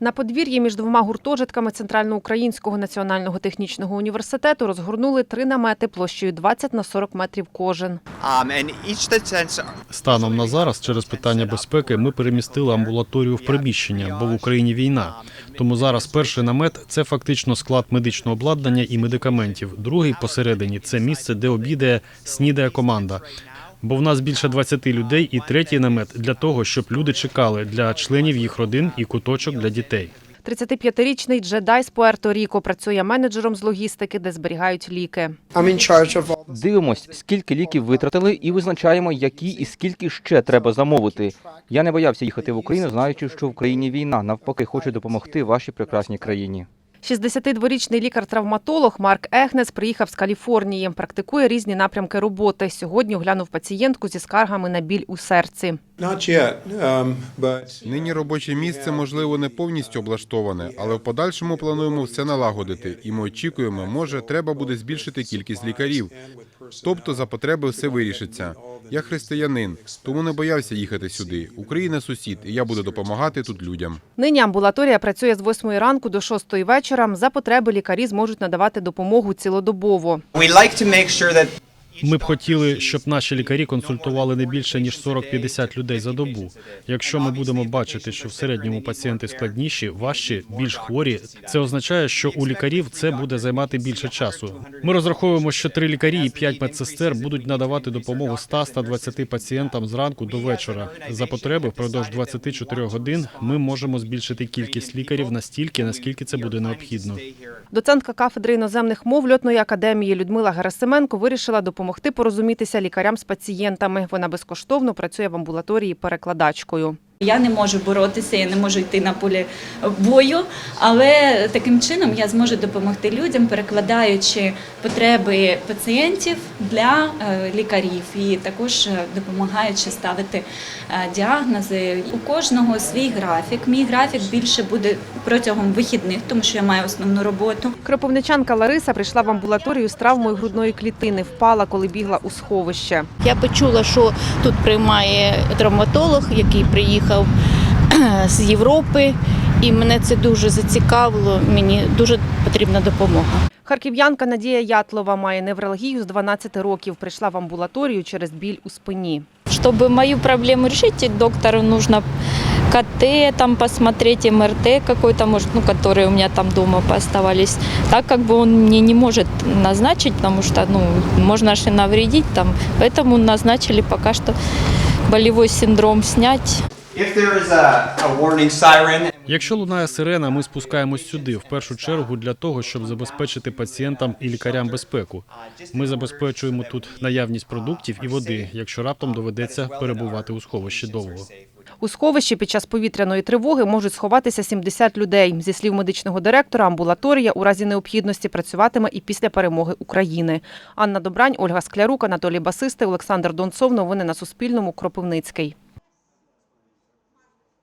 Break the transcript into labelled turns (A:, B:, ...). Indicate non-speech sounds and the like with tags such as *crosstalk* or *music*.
A: На подвір'ї між двома гуртожитками Центральноукраїнського національного технічного університету розгорнули три намети площею 20 на 40 метрів кожен.
B: Станом на зараз, через питання безпеки, ми перемістили амбулаторію в приміщення, бо в Україні війна. Тому зараз перший намет це фактично склад медичного обладнання і медикаментів. Другий посередині це місце, де обідає, снідає команда. Бо в нас більше 20 людей, і третій намет для того, щоб люди чекали для членів їх родин і куточок для дітей.
A: 35-річний джедай з Пуерто-Ріко працює менеджером з логістики, де зберігають ліки.
C: Дивимось, скільки ліків витратили, і визначаємо, які і скільки ще треба замовити. Я не боявся їхати в Україну, знаючи, що в країні війна. Навпаки, хочу допомогти вашій прекрасній країні.
A: 62-річний лікар-травматолог Марк Ехнес приїхав з Каліфорнії. Практикує різні напрямки роботи. Сьогодні оглянув пацієнтку зі скаргами на біль у серці.
D: Um,
E: Нині робоче місце, можливо, не повністю облаштоване, але в подальшому плануємо все налагодити, і ми очікуємо, може, треба буде збільшити кількість лікарів. Тобто за потреби все вирішиться. Я християнин, тому не боявся їхати сюди. Україна сусід, і я буду допомагати тут людям.
A: Нині амбулаторія працює з 8 ранку до 6 вечора. За потреби лікарі зможуть надавати допомогу цілодобово.
B: Ми б хотіли, щоб наші лікарі консультували не більше ніж 40-50 людей за добу. Якщо ми будемо бачити, що в середньому пацієнти складніші, важчі, більш хворі, це означає, що у лікарів це буде займати більше часу. Ми розраховуємо, що три лікарі і п'ять медсестер будуть надавати допомогу 100-120 пацієнтам зранку до вечора. За потреби впродовж 24 годин ми можемо збільшити кількість лікарів настільки, наскільки це буде необхідно.
A: Доцентка кафедри іноземних мов льотної академії Людмила Герасименко вирішила допомогти порозумітися лікарям з пацієнтами. Вона безкоштовно працює в амбулаторії перекладачкою.
F: Я не можу боротися, я не можу йти на полі бою, але таким чином я зможу допомогти людям, перекладаючи потреби пацієнтів для е, лікарів і також е, допомагаючи ставити е, діагнози. У кожного свій графік. Мій графік більше буде протягом вихідних, тому що я маю основну роботу.
A: Кропивничанка Лариса прийшла в амбулаторію з травмою грудної клітини. Впала, коли бігла у сховище.
G: Я почула, що тут приймає травматолог, який приїхав *clears throat* з Європи, і мене це дуже зацікавило. Мені дуже потрібна допомога.
A: Харків'янка Надія Ятлова має невралгію з 12 років. Прийшла в амбулаторію через біль у спині.
G: Чтобы мою проблему решить, доктору нужно КТ там посмотреть, МРТ какой-то, может, ну, которые у меня там дома пооставались. Так как бы он мне не может назначить, потому что, ну, можно же навредить там. Поэтому назначили пока что болевой синдром снять.
H: if there is a, a warning siren
B: Якщо лунає сирена, ми спускаємось сюди в першу чергу для того, щоб забезпечити пацієнтам і лікарям безпеку. Ми забезпечуємо тут наявність продуктів і води, якщо раптом доведеться перебувати у сховищі довго.
A: У сховищі під час повітряної тривоги можуть сховатися 70 людей. Зі слів медичного директора, амбулаторія у разі необхідності працюватиме і після перемоги України. Анна Добрань, Ольга Склярук, Анатолій Басисти, Олександр Донцов. Новини на Суспільному. Кропивницький.